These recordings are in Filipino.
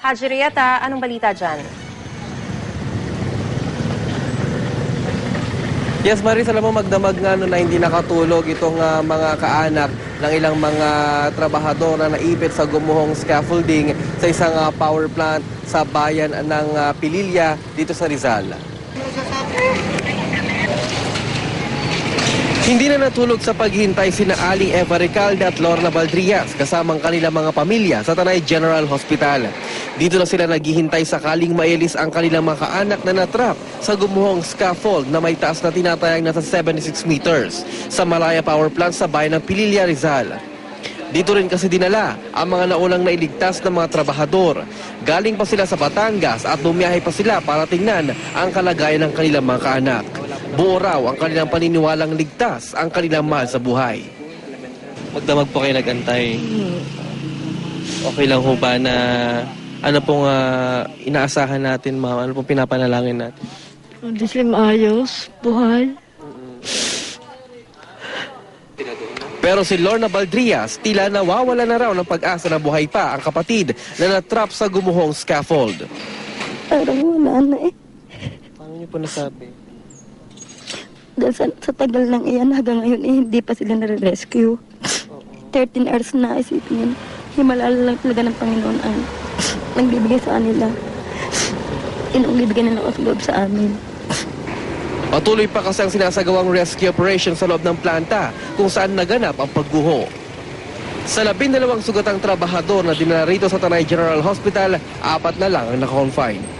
Haji Rieta, anong balita dyan? Yes, Maris, alam mo magdamag nga no, na hindi nakatulog itong ah, mga kaanak ng ilang mga trabahador na naipit sa gumuhong scaffolding sa isang ah, power plant sa bayan ng ah, Pililya dito sa Rizal. Hindi na natulog sa paghintay sina Aling Eva Recalde at Lorna Valdrias kasamang kanilang mga pamilya sa Tanay General Hospital. Dito na sila naghihintay sakaling maelis ang kanilang mga kaanak na natrap sa gumuhong scaffold na may taas na tinatayang nasa 76 meters sa Malaya Power Plant sa bayan ng Pililya, Rizal. Dito rin kasi dinala ang mga naulang nailigtas ng mga trabahador. Galing pa sila sa Batangas at bumiyahe pa sila para tingnan ang kalagayan ng kanilang mga kaanak. Buo raw ang kanilang paniniwalang ligtas ang kanilang mahal sa buhay. Magdamag po kayo nagantay. Okay lang ho ba na ano pong ah, inaasahan natin, ma'am? Ano pong pinapanalangin natin? Hindi maayos, buhay. Pero si Lorna Baldrias, tila nawawala na raw ng pag-asa na buhay pa ang kapatid na natrap sa gumuhong scaffold. Parang wala na eh. Paano niyo po nasabi? Dahil sa, sa tagal lang iyan, hanggang ngayon eh, hindi pa sila nare-rescue. 13 hours na isipin yun. Himala lang talaga ng Panginoon ang nagbibigay sa kanila. Yun ang bibigyan ng loob sa amin. Patuloy pa kasi ang sinasagawang rescue operation sa loob ng planta kung saan naganap ang pagguho. Sa labing dalawang sugatang trabahador na dinala rito sa Tanay General Hospital, apat na lang ang naka-confine.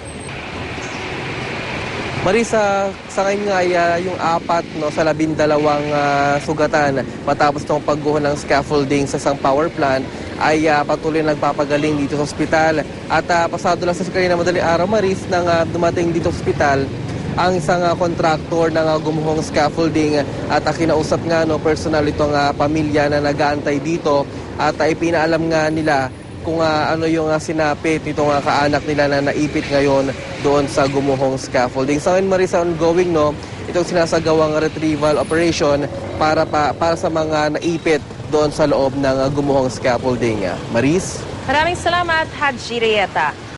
Marisa, sa ngayon nga ay, ah, yung apat no, sa labing dalawang ah, sugatan matapos ng pagguho ng scaffolding sa isang power plant ay ah, patuloy nagpapagaling dito sa ospital. At ah, pasado lang sa kanina madaling araw, Maris, nang ah, dumating dito sa ospital, ang isang ah, contractor ng ah, gumuhong scaffolding at uh, kinausap nga no, personal itong ah, pamilya na nag-aantay dito at uh, ipinaalam nga nila kung ah, ano yung uh, sinapit nitong ah, kaanak nila na naipit ngayon doon sa gumuhong scaffolding. Sa ngayon Marisa ongoing no, itong sinasagawang retrieval operation para pa, para sa mga naipit doon sa loob ng ah, gumuhong scaffolding. Maris? Maraming salamat, Haji Rieta.